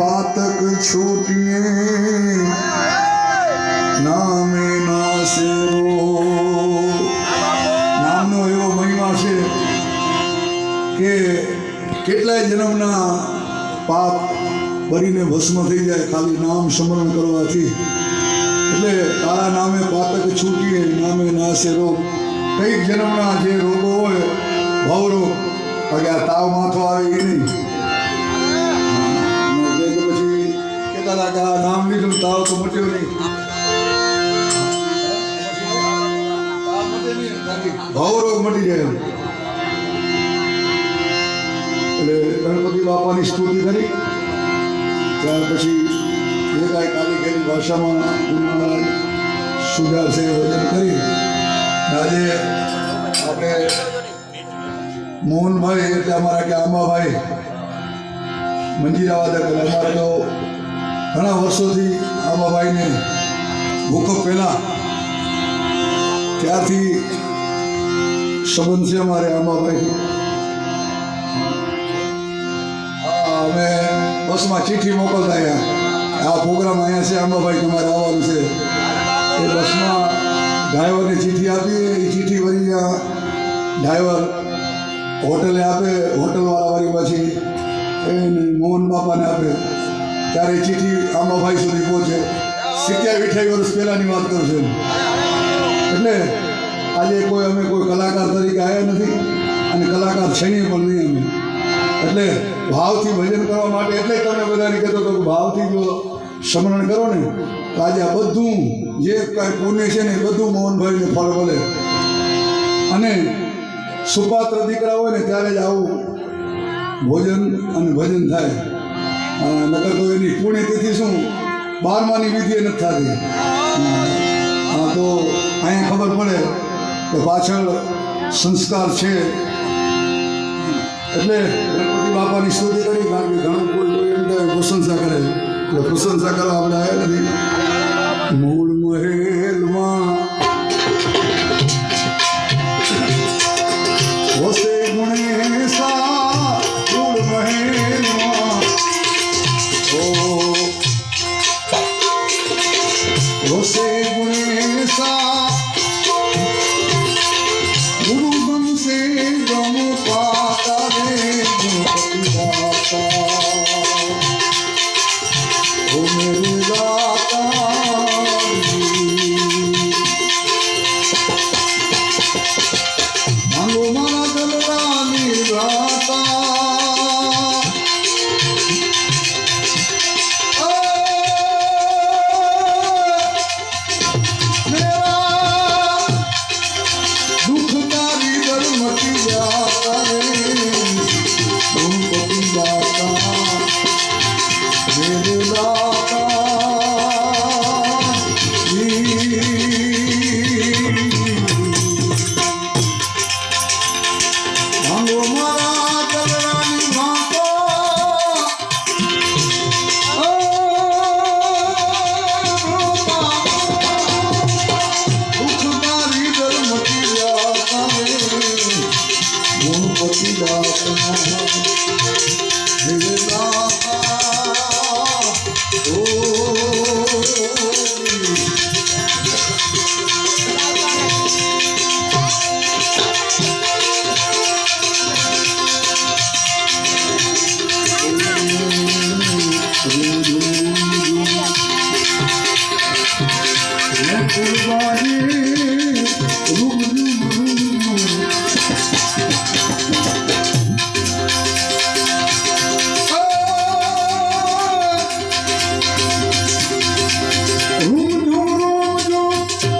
પાતક છૂટીએ નામે નાસે નામનો એવો મહિમા છે કે કેટલાય જન્મના પાપ ભરીને ભસ્મ થઈ જાય, ખાલી નામ સ્મરણ કરવાથી. એટલે તારા નામે પાતક છૂટીએ, નામે નાશે રોગ કંઈક જન્મના જે રોગો હોય ભાવ રોગ તાવ માથો આવે એ નહીં. હતા કે નામ તાવ તો મટ્યો નહીં. ભવરોગ મટી જાય એટલે ગણપતિ બાપાની સ્તુતિ કરી. ત્યાર પછી જે કાંઈ કાલિકેરી ભાષામાં ગુરુમહારાજ સુધારશે વચન કરી આજે આપણે મોહનભાઈ એટલે અમારા કે આંબાભાઈ મંજીરા વાદક એટલે અમારે તો ઘણા વર્ષોથી આંબાભાઈને ભૂકંપ પહેલા ત્યારથી સંબંધ છે અમારે આંબાભાઈ હા, અમે બસમાં ચીઠી મોકલતા અહીંયા આ પ્રોગ્રામ અહીંયા છે આંબાભાઈ તમારે આવવાનું છે. એ બસમાં ડ્રાઈવરને ચીઠી આપી એ ચીઠી વળી ડ્રાઈવર હોટલે આપે હોટલવાળા વળી પછી એ મોહન બાપાને આપે. ત્યારે ચીઠી આંબાભાઈ સુધી પહોંચે. સિત્યાવી અઠ્યાવી વર્ષ પહેલાંની વાત કરું છું એટલે આજે કોઈ અમે કોઈ કલાકાર તરીકે આવ્યા નથી અને કલાકાર છીએ પણ નહીં અમે. એટલે ભાવથી ભજન કરવા માટે એટલે તમે બધાને કહેતો હતો કે ભાવથી જો સ્મરણ કરો ને, તો આજે આ બધું જે કાંઈ પુણ્ય છે ને એ બધું મોહનભાઈને ફળ મળે. અને સુપાત્ર દીકરા હોય ને ત્યારે જ આવું ભોજન અને ભજન થાય. નકર તો એની પુણ્યતિથિ શું? બારમાની વિધિ એ નથી થતી. હા, તો અહીંયા ખબર પડે કે પાછળ સંસ્કાર છે. એટલે ગણપતિ બાપાની સ્તુતિ કરી, કારણ કે ઘણું પ્રશંસા કરે. એટલે પ્રશંસા કરવા આપણે આવ્યા નથી. save Você por mim está Ganpati